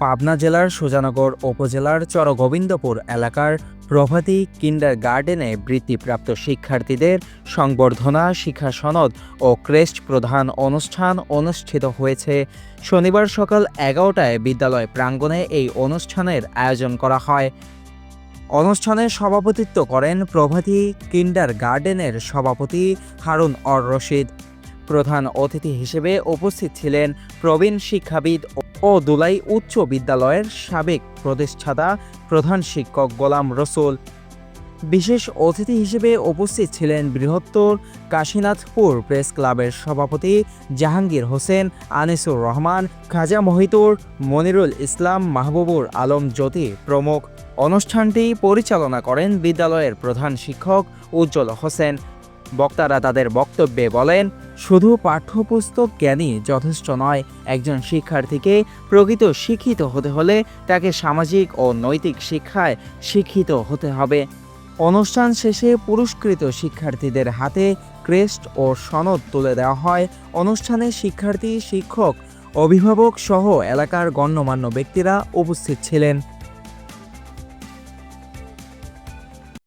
পাবনা জেলার সুজানগর উপজেলার চরগোবিন্দপুর এলাকার প্রভাতী কিন্ডার গার্ডেনে বৃত্তিপ্রাপ্ত শিক্ষার্থীদের সংবর্ধনা, শিক্ষা সনদ ও ক্রেস্ট প্রধান অনুষ্ঠান অনুষ্ঠিত হয়েছে। শনিবার সকাল এগারোটায় বিদ্যালয় প্রাঙ্গণে এই অনুষ্ঠানের আয়োজন করা হয়। অনুষ্ঠানে সভাপতিত্ব করেন প্রভাতী কিন্ডার গার্ডেনের সভাপতি হারুন অর রশিদ। প্রধান অতিথি হিসেবে উপস্থিত ছিলেন প্রবীণ শিক্ষাবিদ ও দুলাই উচ্চ বিদ্যালয়ের সাবেক প্রতিষ্ঠাতা, প্রধান শিক্ষক গোলাম রসুল। বিশেষ অতিথি হিসেবে উপস্থিত ছিলেন বৃহত্তর কাশীনাথপুর প্রেস ক্লাবের সভাপতি জাহাঙ্গীর হোসেন, আনিসুর রহমান, খাজা মহিতুর, মনিরুল ইসলাম, মাহবুবুর আলম জ্যোতি প্রমুখ। অনুষ্ঠানটি পরিচালনা করেন বিদ্যালয়ের প্রধান শিক্ষক উজ্জ্বল হোসেন। বক্তারা তাদের বক্তব্যে বলেন শুধু পাঠ্যপুস্তক জ্ঞানই যথেষ্ট নয়, একজন শিক্ষার্থীকে প্রকৃত শিক্ষিত হতে হলে তাকে সামাজিক ও নৈতিক শিক্ষায় শিক্ষিত হতে হবে। অনুষ্ঠান শেষে পুরস্কৃত শিক্ষার্থীদের হাতে ক্রেস্ট ও সনদ তুলে দেওয়া হয়। অনুষ্ঠানে শিক্ষার্থী, শিক্ষক, অভিভাবক সহ এলাকার গণ্যমান্য ব্যক্তিরা উপস্থিত ছিলেন।